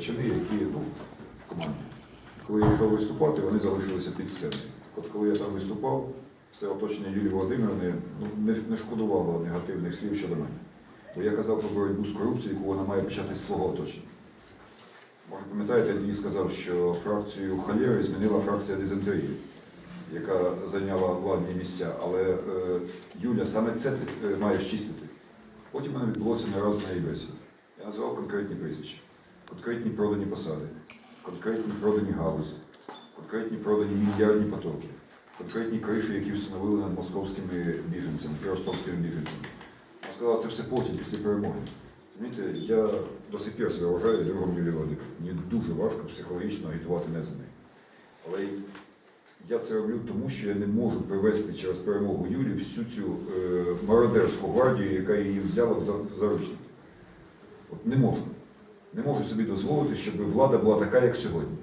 чини, які ну, в команді. Коли я йшов виступати, вони залишилися під сценою. От коли я там виступав, все оточення Юлії Володимирівни ну, не, шкодувало негативних слів щодо мене. Бо я казав про боротьбу з корупцією, яку вона має почати з свого оточення. Може, пам'ятаєте, я сказав, що фракцію холєри змінила фракція дизентерії, яка зайняла владні місця. Але е, Юля саме це е, має щистити. Потім у мене відбулося не раз бесід. Я називав конкретні прізвища, конкретні продані посади, конкретні продані галузі, конкретні продані мільярдні потоки, конкретні криші, які встановили над московськими біженцями і ростовськими біженцями. Я сказав, це все потім, після перемоги. Розумієте, я до сих пір себе вважаю другом Юлії Володимирівни. Мені дуже важко психологічно агітувати не за нею. Але я це роблю тому, що я не можу привести через перемогу Юлі всю цю е, мародерську гвардію, яка її взяла в заручники. От не можу. Не можу собі дозволити, щоб влада була така, як сьогодні.